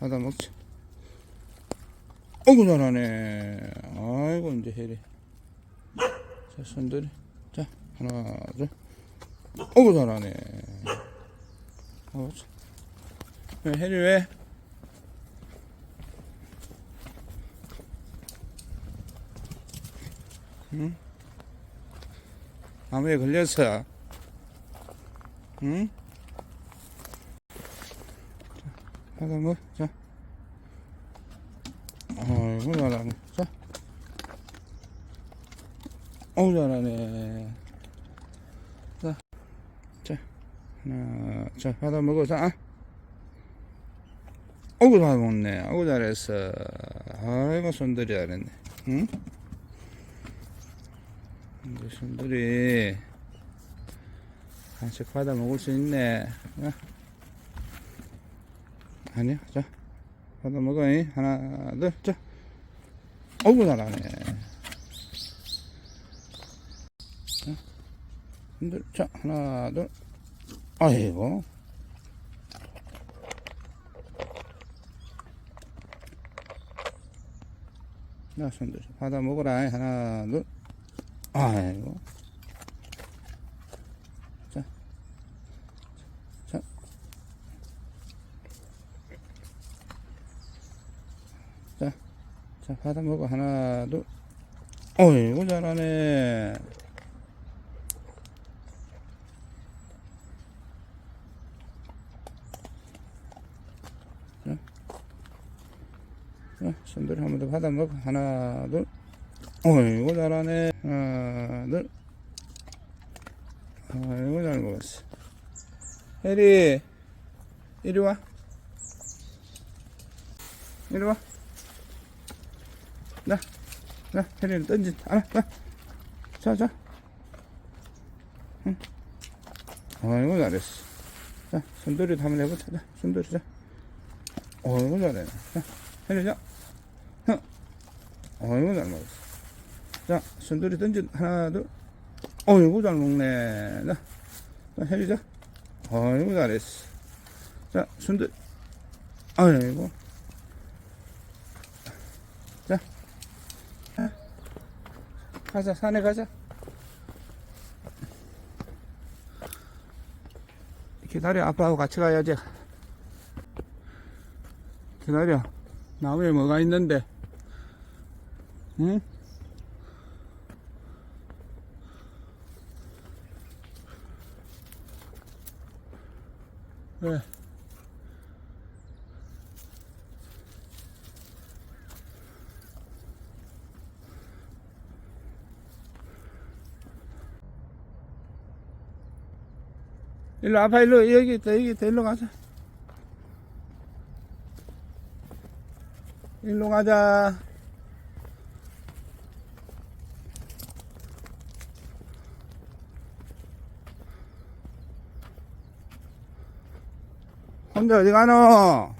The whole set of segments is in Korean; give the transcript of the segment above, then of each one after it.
받아 먹자. 어구, 잘하네. 아이고, 이제 해리. 자, 손들이. 자, 하나, 둘. 어구, 잘하네. 어, 자. 왜, 해리 왜? 응? 나무에 걸렸어. 응? 자, 하다 뭐, 자. 아이고, 잘하네. 자. 어우, 잘하네. 자, 자, 하나, 자, 받아 먹어, 자. 어구, 잘 먹네. 어구, 잘했어. 아이고, 손들이 잘했네. 응? 이제 손들이 간식 받아 먹을 수 있네. 어? 아니야, 자. 받아 먹어, 이. 하나, 둘, 자. 어구, 잘하네. 자, 손들, 자, 하나, 둘. 아이고. 나 손들, 받아 먹어라. 하나, 둘. 아이고. 자. 자. 자. 자, 받아 먹어. 하나, 둘. 어이구, 잘하네. 자. 자, 손들 한번 더 받아 먹어. 하나, 둘. 어이구 잘하네 하나 둘 아이고 잘 먹었어 혜리 이리 와 이리 와 나, 나, 혜리를 던진, 알아, 나. 자, 자. 응. 아이고, 잘했어. 자, 손들이도 한번 해보자. 자, 손들이, 자. 아이고, 잘해. 자, 혜리, 자. 응. 아이고, 잘 먹었어. 자, 손들이 던진 하나, 둘. 어이구, 잘 먹네. 자, 자 해주자. 어이구, 잘했어. 자, 손들. 아이고. 자. 자. 가자, 산에 가자. 기다려, 아빠하고 같이 가야지. 기다려. 나무에 뭐가 있는데. 응? 왜? 일로 아빠 일로. 여기 있다 여기 있다. 일로 가자. 일로 가자. 혼자 어디 가노?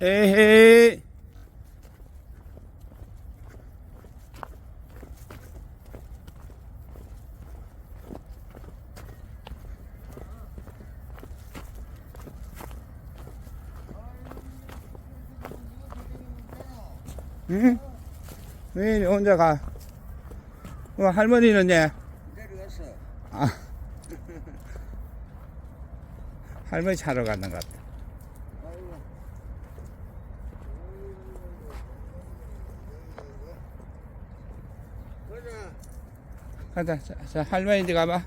에헤이. 응? 왜 이리 혼자 가? 어, 할머니는 예? 내려갔어. 아. 할머니 차로 가는 것 같다. 아이고. 가자. 자, 자 할머니 집 가봐.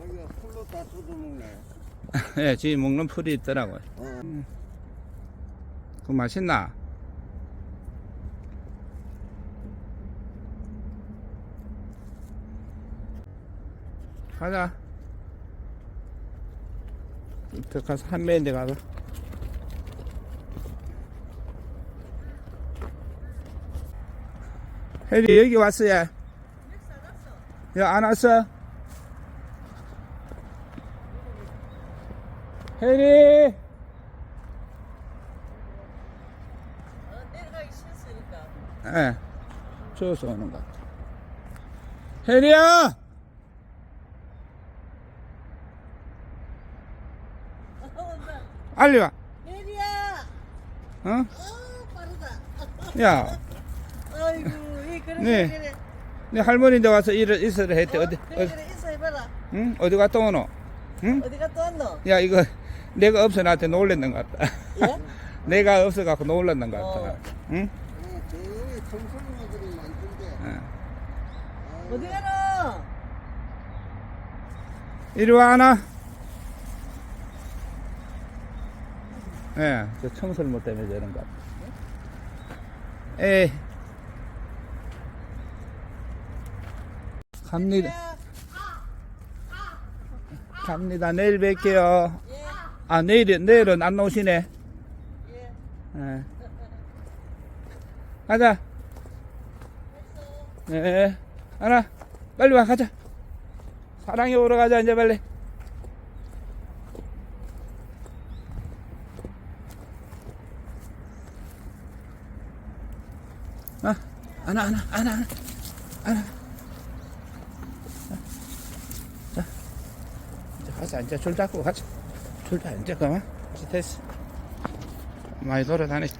아이고, 풀로 다 쏟아먹네. 예, 지금 먹는 풀이 있더라고요. 어. 그거 맛있나? 가자. 더 가서 한매인데 가봐. 혜리 여기 왔어 얘. 여안 왔어? 혜리! 어. 예. 추워서 오는 것 같아. 혜리야! 온다. 빨리 와. 혜리야. 어? 어, 빠르다. 야, 네. 네 할머니인데 와서 일을 있어야 했대. 어? 어디, 어디, 그래 인사해봐라. 응? 어디 갔다 오노? 응? 어디 갔다 왔노? 야, 이거 내가 없어 나한테 놀랬는 것 같다. 예? 내가 없어 갖고 놀랐는 것 같아. 어. 응? 어, 저기 청소년들이 많던데. 어. 어디 가노? 이리 와, 하나. 예, 저 청소를 못 때문에 저런 것 같아. 에이. 갑니다. 갑니다. 내일 뵐게요. 예, 아, 내일, 내일은 안 나오시네. 예. 예. 가자. 네. 하나, 빨리 와, 가자. 사랑이 오러 가자, 이제 빨리. 아, 하나, 하나, 하나, 하나, 하나. 자, 이제 가자, 이제 줄 잡고 가자. 줄 잡, 이제 그만. 됐어. 많이 돌아다녔어.